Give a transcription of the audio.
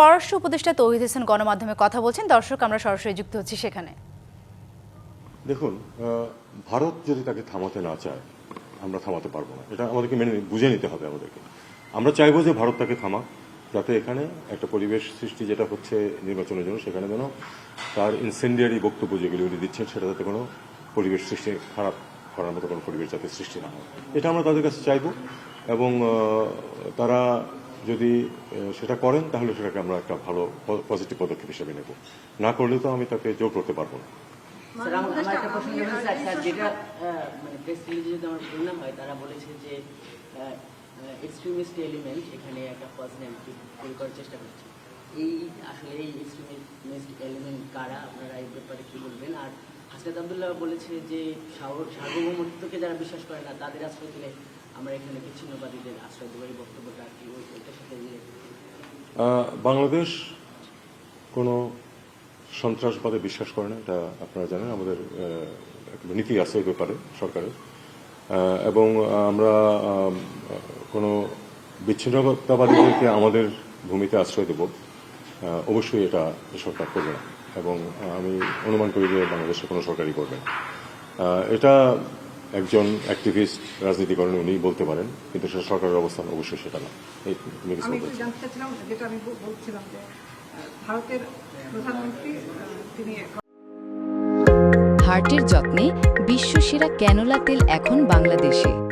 পররাষ্ট্র উপদেষ্টা তৌহিদ হোসেন গণমাধ্যমে কথা বলছেন। দর্শক, আমরা সরাসরি যুক্ত হচ্ছি সেখানে। দেখুন ভারত যদি তাকে থামাতে না চায়, আমরা থামাতে পারব না। এটা আমাদেরকে মেনে বুঝে নিতে হবে আমাদেরকে। আমরা চাইব যে ভারত তাকে থামাক, যাতে এখানে একটা পরিবেশ সৃষ্টি যেটা হচ্ছে নির্বাচনের জন্য, সেখানে যেন তার ইনসেন্ডিয়ারি বক্তব্য যেগুলি উনি দিচ্ছেন সেটা যাতে কোনো পরিবেশ সৃষ্টি, খারাপ করার মতো কোনো পরিবেশ যাতে সৃষ্টি না হয়। এটা আমরা তাদের কাছে চাইব এবং তারা যদি সেটা করেন তাহলে সেটাকে আমরা একটা ভালো পজিটিভ পদক্ষেপ হিসেবে নেব। না করলে তো আমি তাকে জোর করতে পারব না। যেটা মানে প্রেস যদি আমার ভুল না হয় তারা বলেছে যে এক্সট্রিমিস্ট এলিমেন্ট এখানে একটা পার্সোনালিটি তৈরি করার চেষ্টা করছে। এই আসলে এই এক্সট্রিমিস্ট এলিমেন্ট কারা? আপনারা এই ব্যাপারে কি বলবেন? আর হাসনাত আবদুল্লাহ বলেছে যে সার্ব- সার্বভৌমত্বকে যারা বিশ্বাস করে না তাদের আশ্রয় দিলে বাংলাদেশ কোনো সন্ত্রাসবাদে বিশ্বাস করে না এটা আপনারা জানেন আমাদের নীতি আছে এই ব্যাপারে সরকারের। এবং আমরা আম, কোনো বিচ্ছিন্নতাবাদীদেরকে আমাদের ভূমিতে আশ্রয় দেব অবশ্যই এটা সরকার করবে না। এবং আমি অনুমান করি যে বাংলাদেশে কোনো সরকারই করবে না। এটা একজন অ্যাক্টিভিস্ট রাজনীতি করেন উনি বলতে পারেন কিন্তু সেটা সরকারের অবস্থান অবশ্যই সেটা না। আমি জানতে চাচ্ছিলাম যেটা আমি বলছিলাম যে ভারতের প্রধানমন্ত্রী তিনি হার্টের যত্নে বিশ্বসেরা ক্যানোলা তেল এখন বাংলাদেশে।